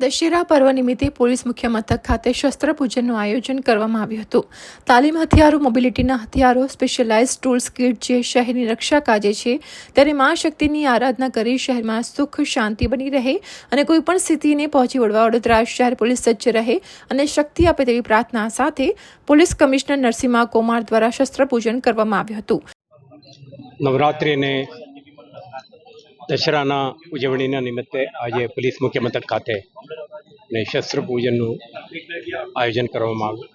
દશેરા પર્વ નિમિત્તે પોલીસ મુખ્ય મથક ખાતે શસ્ત્ર પૂજનનું આયોજન કરવામાં આવ્યું હતું. તાલીમ હથિયારો મોબિલિટીના હથિયારો સ્પેશિયલાઇઝ ટૂલ્સ કિટ જે શહેરની રક્ષા કાજે છે, ત્યારે મા શક્તિની આરાધના કરી શહેરમાં સુખ, શાંતિ બની રહે અને કોઈ પણ સ્થિતિને પહોંચી વળવા વડોદરા શહેર પોલીસ સજ્જ રહે અને શક્તિ આપે તેવી પ્રાર્થના સાથે પોલીસ કમિશનર નરસિંહા કુમાર દ્વારા શસ્ત્ર પૂજન કરવામાં આવ્યું હતું. નવરાત્રિ અને દશરાના ઉજવણીના નિમિત્તે આજે પોલીસ મુખ્ય મથક ખાતે ને શસ્ત્ર પૂજનનું આયોજન કરવામાં આવ્યું.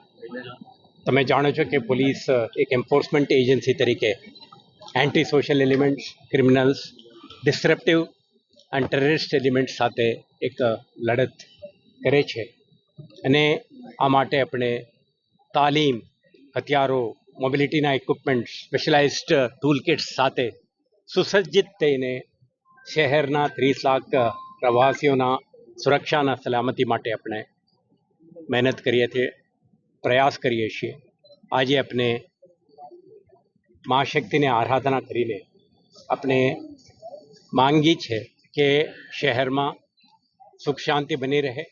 તમે જાણો છો કે પોલીસ એક એન્ફોર્સમેન્ટ એજન્સી તરીકે anti social elements criminals disruptive and terrorist elements સાથે એક લડત કરે છે. અને આ માટે આપણે તાલીમ, હથિયારો મોબિલિટીના ઇક્વિપમેન્ટ સ્પેશિયલાઇઝ્ડ ટૂલ કિટ્સ સાથે સુસજ્જિત થઈને શહેરના ત્રીસ લાખ પ્રવાસીઓના સુરક્ષાના સલામતી માટે આપણે મહેનત કરીએ છીએ, પ્રયાસ કરીએ છીએ. આજે આપણે મા શક્તિને આરાધના કરીને આપણે માંગી છે કે શહેરમાં સુખ શાંતિ બની રહે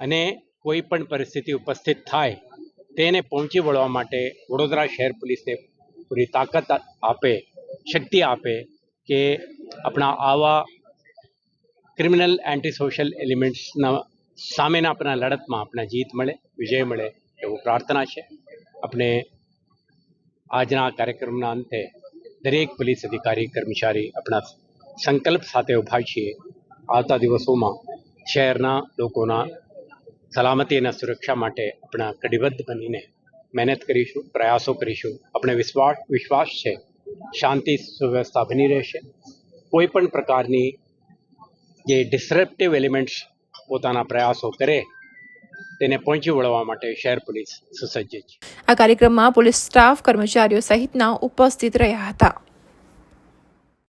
અને કોઈ પણ પરિસ્થિતિ ઉપસ્થિત થાય તેને પહોંચી વળવા માટે વડોદરા શહેર પોલીસને પૂરી તાકાત આપે, શક્તિ આપે કે આપણા આવા ક્રિમિનલ એન્ટી સોશિયલ એલિમેન્ટ્સના સામેના આપણા લડતમાં આપણે જીત મળે, વિજય મળે એવું પ્રાર્થના છે. આપણે આજના કાર્યક્રમના અંતે દરેક પોલીસ અધિકારી, કર્મચારી આપણા સંકલ્પ સાથે ઊભા છીએ. આવતા દિવસોમાં શહેરના લોકોના સલામતી અને સુરક્ષા માટે આપણા કટિબદ્ધ બનીને મહેનત કરીશું, પ્રયાસો કરીશું. આપણે વિશ્વાસ વિશ્વાસ છે. શાંતિ, સુવ્યવસ્થા બની રહેશે. કોઈ પણ પ્રકારની જે ડિસરેપ્ટિવ એલિમેન્ટ્સ પોતાના પ્રયાસો કરે, તેને પહોંચી વળવા માટે શહેર પોલીસ સુસજ્જ છે. આ કાર્યક્રમમાં પોલીસ સ્ટાફ, કર્મચારીઓ સહિતના ઉપસ્થિત રહ્યા હતા.